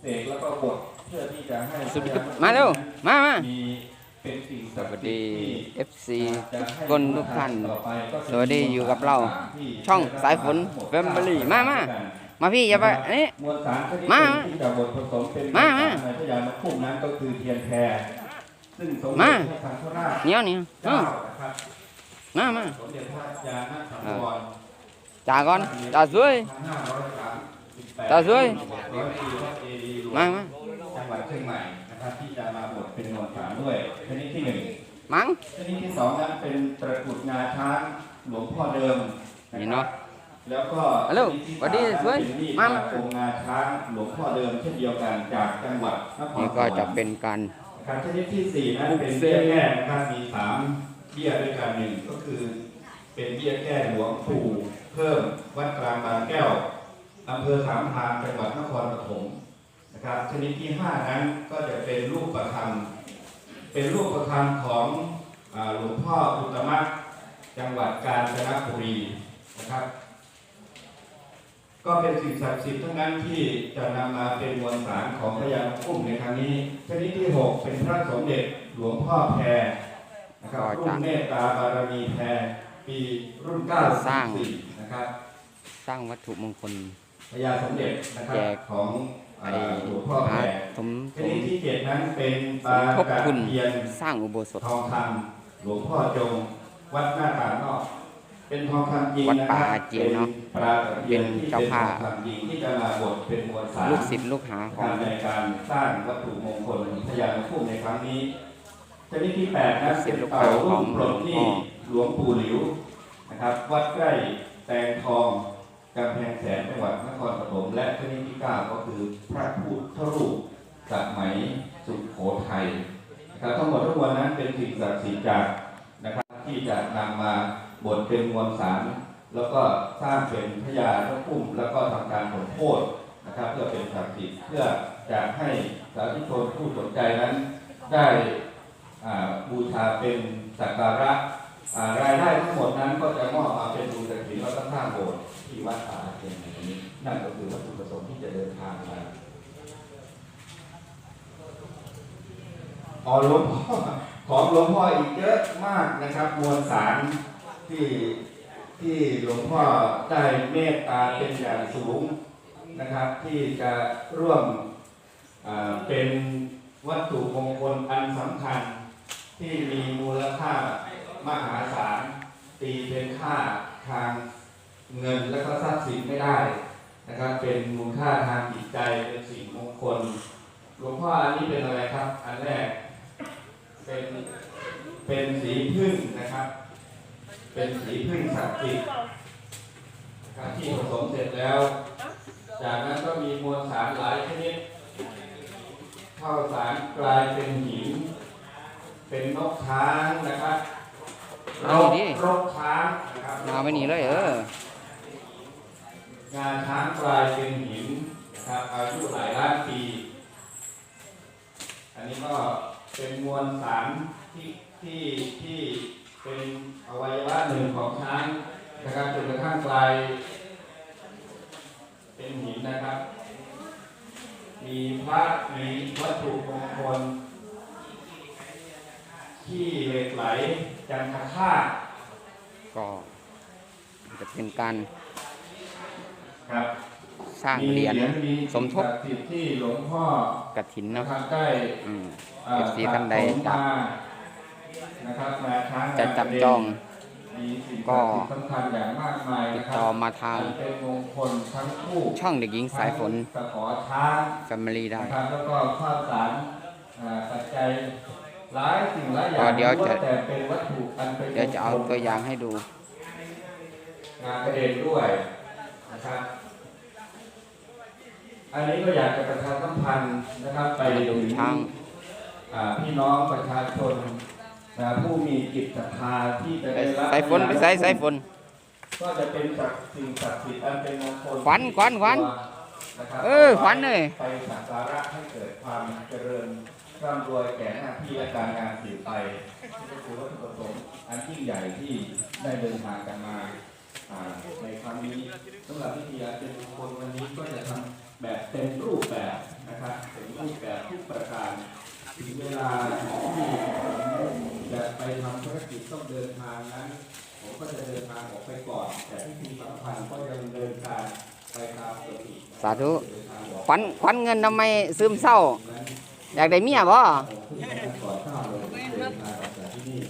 เสกแล้วก็บดเพื่อที่จะให้สวัสดีครับมาเร็ว มามามีเป็นสิ่งสศักวัสดิ์สิทดี ธิ์ที่ FC จะให้คนทุกท่านต่อไปก็จะสวัสดีอยู่กับเรา ช่องสายฝน Family มามามาพี่อย่าไปอันนี้มวลสารชนิดมาหนึ่งที่จะบดผสมเป็นมาสารมา ในพยานพุ่มนั้นก็คือเทียนแพรซึ่งสมมาเด็จพระสังฆราชเหนียวเหนียวเอเจ้าอนะครับมามาสมเด็จพระยาณสังวรจ่าก่อนจ่าสวย1538ต่อช่วยร้อยปีพระเจดีย์หลวงมามาจังหวัดเชียงใหม่นะครับที่จะมาบดเป็นมวลสารด้วยชนิดที่หนึ่งมั้งชนิดที่สองนั้นเป็นตะกรุดงาช้างหลวงพ่อเดิมนี่เนาะแล้วก็ฮัลโหลชนิที่สวัสดีามนั้นสวยเป็นมีดมาปากโกงงาช้างหลวงพ่อเดิมเช่นเดียวกันจากจังหวัดนครนี่สก็วรรจะค์เป็นการการชนิดที่สี่นั้นเป็นเบี้ยแก้นะครับมีสามเบี้ยด้วยกันหนึ่งก็คือ เป็นเบี้ยแก้หลวงปู่เพิ่มวัดกลางบางแก้ว อำเภอสามพรานจังหวัดนครปฐมนะครับชนิดที่ห้านั้นก็จะเป็นรูปประคำเป็นรูปประคำของอ่าหลวงพ่ออุตตมะจังหวัดกาญจนบุรีนะครับ ก็เป็นสิ่งศักดิ์สิทธิ์ทั้งนั้นที่จะนำมาเป็นมวลสารของพระยาคุ้มในครั้งนี้ชนิดที่ 6 เป็นพระสมเด็จหลวงพ่อแพรนะครับรุ่นเมตตาบารมีแพรปีรุ่น9นะครับ สร้างวัตถุมงคล พระยาสมเด็จนะครับแจกของไอ้อ่าหลวงพ่อหาแพรสมชสมนิดที่เจ็ดนั้นเป็นปสลามทบกระทุนเทียนสร้างอุโบสถทองคำหลวงพ่อจงวัดหน้าต่างนอกเป็นทองคำจริงวัดนะคป่ารับเจียนเนาะปลาตะเพียนที่เป็นเจ้าเป็นทภาอพงคำจริงที่จะมาบดเป็นมวลสารลูกศิษย์ลูกหาของในการสร้างวัตถุมงคลพยานคู่ในครั้งนี้ชนิดที่แปดนั้นเป็นเต่ารูปปลดหนี้หลวงปู่หลิวนะครับ วัดใกล้แตงทอง กำแพงแสนจังหวัดนครปฐมและชนิดที่เก้าก็คือพระพุทธรูปสมัยสุโขทัยนะครับทั้งหมดทั้งมวลนั้นเป็นสิ่งศักดิ์สิทธิ์จากนะครับที่จะนำมาบดเป็นมวลสาร แล้วก็สร้างเป็นพญาพระพุ่มแล้วก็ทำการผลโทษนะครับ เพื่อเป็นศักดิ์สิทธิ์เพื่อจะให้สาธุชนผู้สนใจนั้นได้บูชาเป็นสักการะรายได้ทั้งหมดนั้นก็จะมอบมาเป็นบูชาถินแล้วก็สร้างโบสถ์ วัดป่าอาเทียนแห่งนี้ นั่นก็คือวัตถุประสงค์ที่จะเดินทางมาอ๋อหลวงพ่อของหลวงพ่ออีกเยอะมากนะครับ มวลสารที่ที่หลวงพ่อได้เมตตาเป็นอย่างสูงนะครับ ที่จะร่วมเป็นวัตถุมงคลอันสำคัญ ที่มีมูลค่ามหาศาลตีเป็นค่าทาง เงินและก็ทรัพย์สินไม่ได้นะครับ เป็นมูลค่าทางจิตใจเป็นสิ่งมงคลหลวงพ่ออันนี้เป็นอะไรครับ อันแรกเป็นเป็นสีพึ่งนะครับ เป็นสีพึ่งศักดิ์สิทธิ์นะครับที่ผสมเสร็จแล้ว จากนั้นก็มีมวลสารหลายชนิดเข้าสารกลายเป็นหิน เป็นนกช้างนะครับเอาดิรกช้างนะครับเอาไปนี่เลยเออ งาช้างกลายเป็นหินนะครับอายุหลายล้านปี อันนี้ก็เป็นมวลสารที่ที่ที่เป็นอวัยวะหนึ่งของช้างนะครับจนกระทั่งกลายเป็นหินนะครับ มีพระมีวัตถุมงคลที่เหล็กไหลจันทคาก็จะเป็นการ ครับสร้างเหรียญมีสมทบศักดิ์สิทธิ์ที่หลวงพ่อกระถินนะเนาะครับได้อืมอ่า FC ท่านใดสะสมจะมานะครับมาช้างจะจับจองมีสิ่งก็ศักดิ์สิทธิ์สำคัญอย่างมากมายตินะดครัต่อบมาทางอันเป็นมงคลทั้งคู่ช่องเด็กหญิงสายฝนทั้งตะขอช้าง Family ได้นะครับแล้วก็ข้าวสารอ่าปัจจัยหลายสิ่งหลายอย่าก็งเดี๋ยวจะล้นแต่เป็นวัตถุอันเป็นเดี๋ยวจะเอามงคลตัวอย่างให้ดูงานประเด็นด้วย นะครับ อันนี้ก็อยากจะประชาสัมพันธ์นะครับ ไปมาดูถึงช้างอ่าพี่น้องประชาชนนะผู้มีจิตศรัทธาที่จะได้รับสายฝนไปใส่สายฝนก็จะเป็นศักดิ์สิ่งศักดิ์สิทธิ์อันเป็นมงคลขวัญขวัญขวัญนะครับเออขวัญเลยไปสักการะให้เกิดความเจริญร่ำรวยแก่หน้าที่และการงานสืบไปนี่ก็คือวัตถุประสงค์อันยิ่งใหญ่ที่ได้เดินทางกันมาอ่า ในครั้งนี้สำหรับพิธีอาจารย์มคนวันนี้ก็จะทำแบบเต็มรูปแบบนะครับเต็มรูปแบบทุกประการถึงเวลาของที่ผมจะไปทำธุรกิจต้องเดินทางนั้น ผมก็จะเดินทางออกไปก่อน แต่พิธีสำคัญก็ยังเดินการไปตามปกติสาธุควันขวัญเงินทำไมซึมเศร้า อยากได้เมียบ่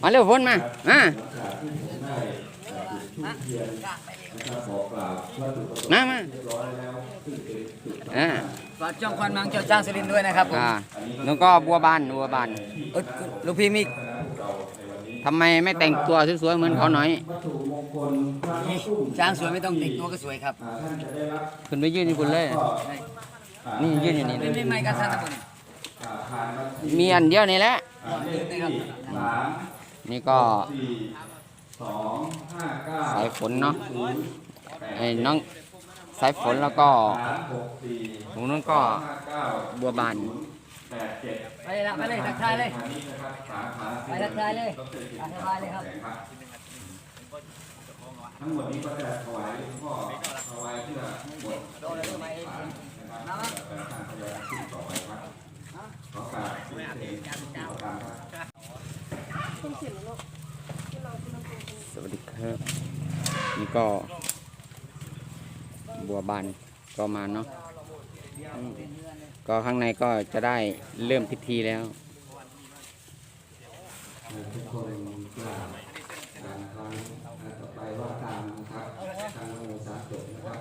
มาเร็วพ้นมาอ่า ทียนนะครับบอกกล่าววัตถุประสงค์มามาเรียบร้อยแล้วซึ่งเป็นจุดสำคัญอ่าฝากจ้องควันมังเจ้าจ้างสุรินทร์ด้วยนะครับผมอ่าแล้วก็บัวบานบัวบานเอ้ยลูกพี่มีทำไมไม่แต่งตัวสวยๆเหมือนเขาหน่อย วัตถุมงคลพระตุ้มช้างสวยไม่ต้องแต่งตัวก็สวยครับอ่าท่านจะได้รับขึ้นไปยืนที่คุณเลยก็นี่ยืนอยู่นี่ไม่ไม่ไม่กันสันนะผมอ่าผ่านมาที่มีอันเดียวนี่แหละ อ่าเลขที่สามนี่ก็สี่ สองห้าเก้าสายฝนเนาะศูนย์แปดไอ้น้องสายฝนแล้วก็สามหกสี่ตรงนู้นก็ห้าเก้าบัวบานแปดเจ็ดไปเลยละไปเลยทักทายเลยอันนี้นะครับสาขาไปทักทายเลยดรกิตติทักทายเลยครับ แสงครับ ทั้งหมดนี้ก็จะถวายหลวงพ่อถวายเพื่อหมดนะครับแต่ทางพยาขึ้นต่อไปครับขอกราบเรียนเชิญทุกประการครับสวั สวัสดีครับ นี่ก็ บัวบานก็มาเนาะอืมก็ข้างในก็จะได้เริ่มพิธีแล้ว ทุกคนกราบการครั้งต่อไปว่าตามนะครับทางโมสาจบนะครับ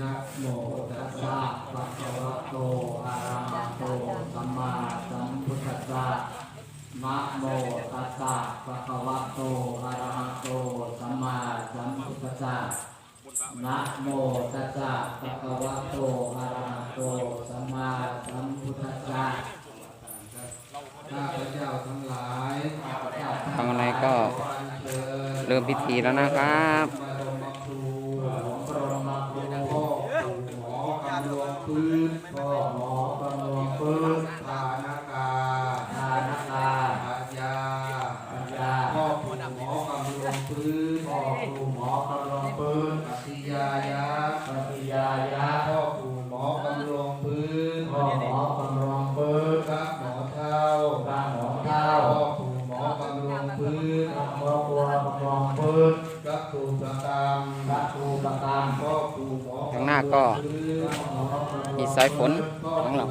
นะโมตัสสะภะคะวะโตอะระหะโตสัมมาสัมพุทธัสสะ นะโมตัสสะภะคะวะโตอะระหะโตสัมมาสัมพุทธัสสะนะโมตัสสะภะคะวะโตอะระหะโตสัมมาสัมพุทธัสสะข้าพเจ้าทั้งหลายข้าพเจ้าข้างในก็เชิญเริ่มพิธีแล้วนะครับ สายฝนข้างหลัง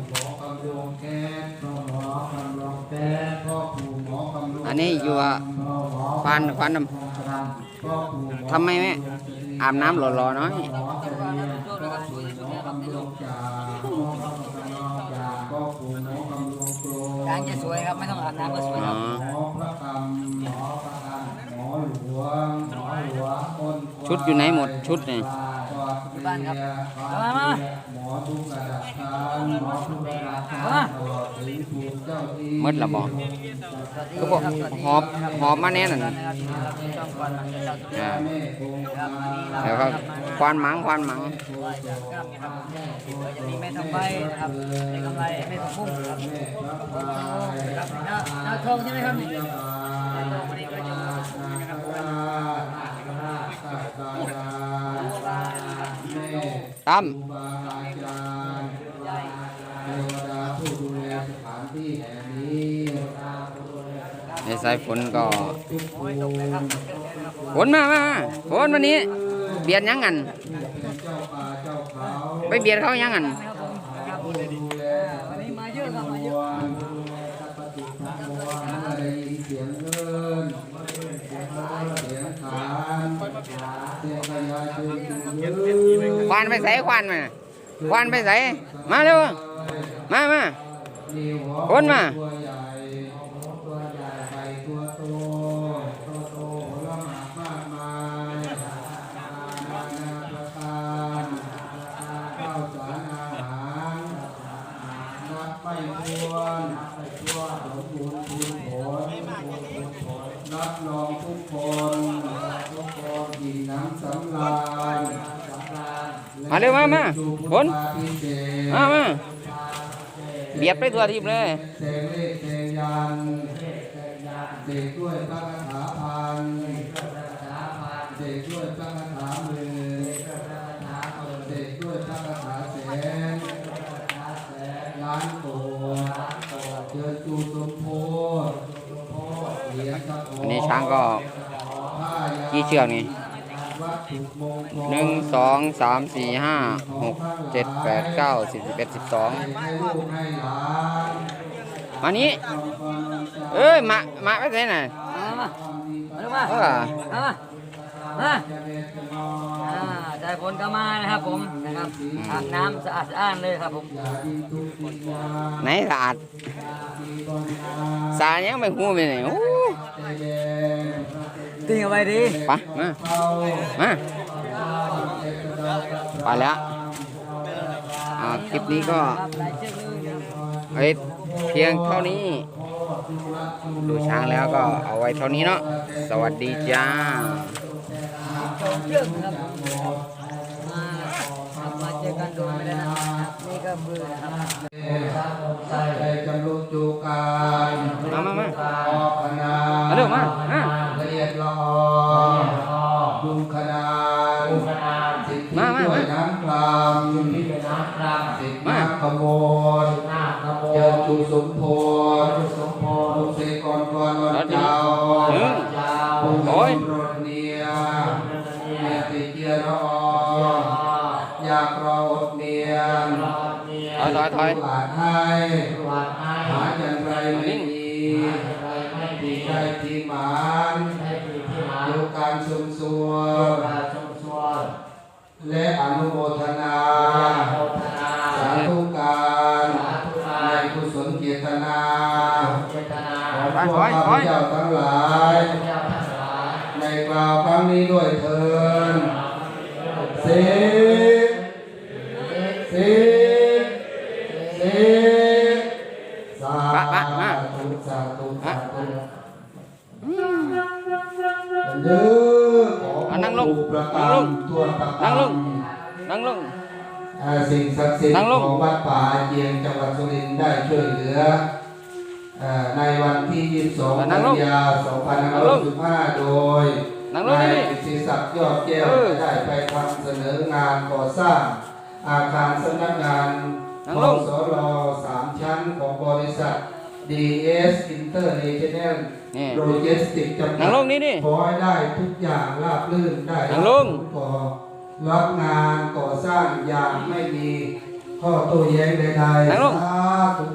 อันนี้อยู่อะควันควันน้ำทำไมไม่อาบน้ำหล่อๆหน้อยช้างจะสวยครับไม่ต้องอาบน้ำก็สวยอ๋คอรับชุดอยู่ไหนหมดชุดเนี่ยที่บ้านครับมามาหมอ ทุกกระดับทานหมอทุกกระดับทานตลอดถึงถูกเจ้าที่มืดละบ่ก็บอกหอบหอบมาแน่นั่นนะครับจ้องควันมังเจ้าจ้างสุรินทร์อ่าแล้วควันหมังควันหมังครับครับจะมีแม่ทองใบนะครับในกำไรแม่ทองพุ่งครับหน้าหน้าทองใช่ไหมังวันนี้ก็จะนะครับตั้ม ครูบาอาจารย์เทวดาผู้ดูแลสถานที่แห่งนี้ ในสายฝนก็ทุกคนฝนมามามาฝนวันนี้ เบียดยังงันเป็นเจ้าป่าเจ้าเขาไปเบียดเขายังงันผู้ดูแลวันนี้มาเยอะครับมาเยมอะวลผู้ดูแลทรัพย์สินทั้งมวลเมื่อได้ยินเสียงเงินเสียงร้องเสียงขานเสียงขยายเสียงยืนควันไปใส่ควันมาควันไปใส่มาเร็วมามามีหัว คนมาตัวใหญ่ตัวใหญ่ไก่ตัวโตโตโตผลไม้มากมายนานาประการข้าวสารอาหารนับไม่ถ้วนไม่ถ้วนสมบูรณ์พูนผลนับรองทุกคนทุกคนกินน้ำสำราญมาเร็วมามาฝนพิเศษมามา เบียดไปตัวทีบเลยเสกเลขเสกยันเสกด้วยพระคาถาพันเสกด้วยพระคาถามื่นเสกด้วยพระคาถาแสนล้านโกดเจอจูสมโพธิเหรียญกระโปวันนี้ช้างก็ผ้ายากี่เชือกนี่ หนึ่งสองสามสี่ห้าหกเจ็ดแปดเก้าสิบสิบเอ็ดสิบสองให้ลูกให้หลานมานี้ เอ้ยมามาไปไหนน่ะมามามาลงมาเออมามามาอ่าใจฝนก็มานะครับผมนะครับอาบน้ำสะอาดสะอ้านเลยครับผมไหนสะอาดสายังไม่หูไปไหนโอ้ ติ้งเอาไว้ดีไปมา มา ไปแล้วอ่าคลิปนี้ก็ครับหลายเชือกเลยนะครับเอ้ยเพียงเท่านี้ ดูช้างแล้วก็เอาไว้เท่านี้เนาะ สวัสดีจ้าสองเชือกนะครับมาครับมาเจอกันโดยไม่ได้นะครับนี่ก็เบื่อนะครับได้จำลูกจูการมามามาออกคณามาเร็วมามา ละเอียดละออดุมคณาสิทธิมามาด้วยน้ำคลามสิทธิน้ำคลามสิทธิน้ำขโมยเจริญจุสมโพธิสมโพธิลูกเสกกรกรวันเจ้าหนึ่งผู้โอ้ยโปรดเนียเมียติเกียรออยากรออดเนียนถอยถอยถอยหลานให้หาอย่างไรไม่ดีได้ที่หมานดูการสมส่วน และอนุโมทนาสาธุการในกุศลเจตนาของพวกข้าพเจ้าทั้งหลาย ในกล่าวครั้งนี้ด้วยเถินเส สิ่งศักดิ์สิทธิ์นั่งลงของวัดป่าเจียงจังหวัดสุรินทร์ได้ช่วยเหลืออ่าในวันที่ 22นั่กังนลงยานั่งลง2565 โดยนั่งลงนายนี่กิติศักดิ์ยอดแก้วเออได้ไปทำเสนองานก่อสร้าง อาคารสำนักงานนั่งขลองงสรสามชั้นของบริษัท DS International นี่ Logistics จำกันั่ดงลงนี่ดิขอให้ได้ทุกอย่างราบรื่นได้นั่งลงก่อรับงานก่อสร้างอย่างไม่มี ข้อโต้แย้งใดๆนั่งลงสาธุ